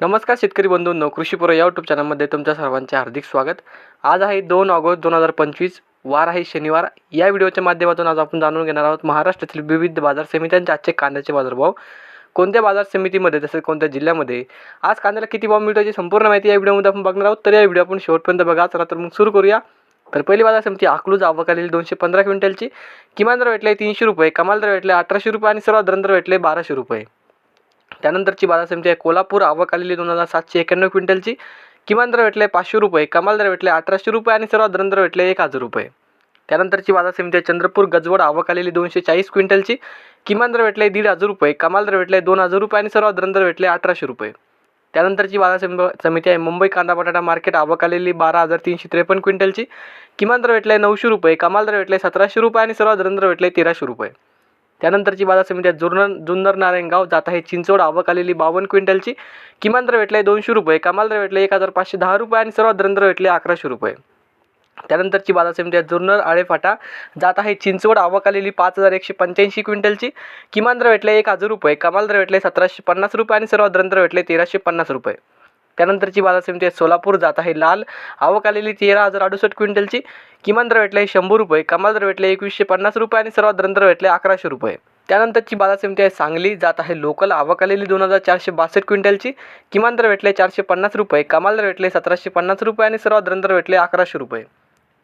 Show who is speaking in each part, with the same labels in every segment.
Speaker 1: नमस्कार शेतकरी बंधूंनो कृषीपुर या यूट्यूब चॅनलमध्ये तुमच्या सर्वांचे हार्दिक स्वागत. आज आहे दोन ऑगस्ट दोन हजार पंचवीस वार आहे शनिवार. या व्हिडिओच्या माध्यमातून आज आपण जाणून घेणार आहोत महाराष्ट्रातील विविध बाजार समित्यांचे आजचे कांद्याचे बाजारभाव. कोणत्या बाजार समितीमध्ये तसेच कोणत्या जिल्ह्यामध्ये? आज कांद्याला किती भाव मिळतो याची संपूर्ण माहिती या व्हिडिओमध्ये आपण बघणार आहोत. तर या व्हिडिओ आपण शेवटपर्यंत बघा. चला तर मग सुरू करूया. तर पहिली बाजार समिती अकलूज आवक आलेली दोनशे पंधरा क्विंटलची. किमान दर भेटले तीनशे रुपये कमाल दर भेटले अठराशे रुपये आणि सर्वात दर भेटले बाराशे रुपये. त्यानंतरची बाजार समिती आहे. कोल्हापूर आवक आलेली दोन हजार सातशे एक्याण्णव क्विंटलची. किमान दर भेटले पाचशे रुपये कमाल दर भेटले अठराशे रुपये आणि सर्वात दर भेटले एक हजार रुपये. त्यानंतरची बाजार समिती आहे चंद्रपूर गजवड आवक आलेली दोनशे चाळीस क्विंटलची. किमान दर भेटले दीड हजार रुपये कमाल दर भेटले दोन हजार रुपये आणि सर्वात दर भेटले अठराशे रुपये. त्यानंतरची बाजार सम- समिती आहे मुंबई कांदा बटाटा मार्केट आवक आलेली बारा हजार तीनशे त्रेपन्न क्विंटलची. किमान दर भेटले नऊशे रुपये कमाल दर भेटले सतराशे रुपये आणि सर्वात दर भेटले तेराशे रुपये. त्यानंतरची बाजार समिती आहे जुन्नर जुन्नर नारायणगाव जात आहे. चिंचवड आवक आलेली बावन्न क्विंटलची. किमान दर भेटले दोनशे रुपये कमाल दर भेटले एक हजार पाचशे दहा रुपये आणि सर्वात दर भेटले अकराशे रुपये. त्यानंतरची बाजार समिती आहे जुन्नर आळेफाटा जात आहे. चिंचवड आवक आलेली पाच हजार एकशे पंच्याऐंशी क्विंटलची. किमान दर भेटले एक हजार रुपये कमाल दर भेटले सतराशे पन्नास रुपये आणि सर्वात दर भेटले तेराशे पन्नास रुपये. त्यानंतरची बाजार समिती आहे सोलापूर जात आहे लाल. आवक आलेली तेरा हजार अडुसष्ट क्विंटलची. किमान दर भेटले शंभर रुपये कमाल दर भेटले एकवीसशे पन्नास रुपये आणि सर्वात दर भेटले अकराशे रुपये. त्यानंतरची बाजार समिती आहे सांगली जात आहे लोकल. आवक आलेली दोन हजार चारशे बासष्ट क्विंटलची. किमान दर भेटले चारशे पन्नास रुपये कमाल दर भेटले सतराशे पन्नास रुपये आणि सर्वात दर भेटले अकराशे रुपये.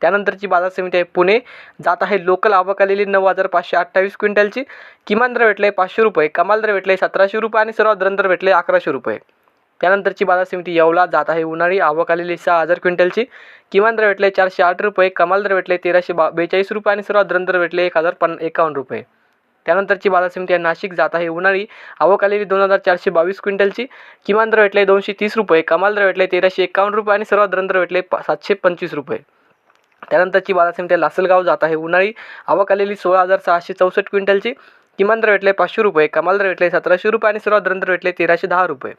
Speaker 1: त्यानंतरची बाजार समिती आहे पुणे जात आहे लोकल. आवक आलेली नऊ हजार पाचशे अठ्ठावीस क्विंटलची. किमान दर भेटले पाचशे रुपये कमाल दर भेटले सतराशे रुपये आणि सर्वात दर भेटले अकराशे रुपये. त्यानंतरची बाजार समिती येवला जात आहे. उन्हाळी आवक आलेली सहा हजार क्विंटलची. किमान दर भेटले चारशे आठ रुपये कमाल दर भेटले तेराशे बा बेचाळीस रुपये आणि सर्वात दर भेटले एक हजार पन एकावन्न रुपये. त्यानंतरची बाजार समिती आहे नाशिक जात आहे. उन्हाळी आवक आलेली दोन हजार चारशे बावीस क्विंटलची. किमान दर भेटले दोनशे तीस रुपये कमाल दर भेटले तेराशे एकावन्न रुपये आणि सर्वात दर भेटले सातशे पंचवीस रुपये. त्यानंतरची बाजार समिती आहे लासलगाव जात आहे. उन्हाळी आवक आलेली सोळा हजार सहाशे चौसष्ट क्विंटलची. किमान दर भेटले पाचशे रुपये कमाल दर भेटले सतराशे रुपये आणि सर्वात दर भेटले तेराशे दहा रुपये.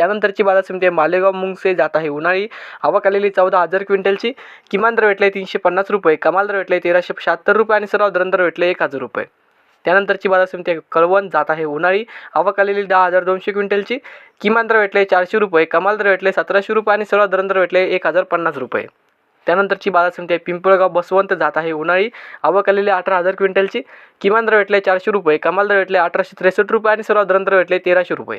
Speaker 1: त्यानंतरची बाजार समिती आहे मालेगाव मुंगसे जात आहे. उन्हाळी आवक आलेली चौदा हजार क्विंटलची. किमान दर भेटले तीनशे पन्नास रुपये कमाल दर भेटले तेराशे शहात्तर रुपये आणि सर्वात दर भेटले एक हजार रुपये. त्यानंतरची बाजार समिती आहे कळवण जात आहे. उन्हाळी आवक आलेली दहा हजार दोनशे क्विंटलची. किमान दर भेटले चारशे रुपये कमाल दर भेटले सतराशे रुपये आणि सर्वात दर भेटले एक हजार पन्नास रुपये. त्यानंतरची बाजार समिती आहे पिंपळगाव बसवंत जात आहे. उन्हाळी आवक आलेली अठरा हजार क्विंटलची. किमान दर भेटले चारशे रुपये कमाल दर भेटले अठराशे त्रेसष्ट रुपये आणि सर्वात दर भेटले तेराशे रुपये.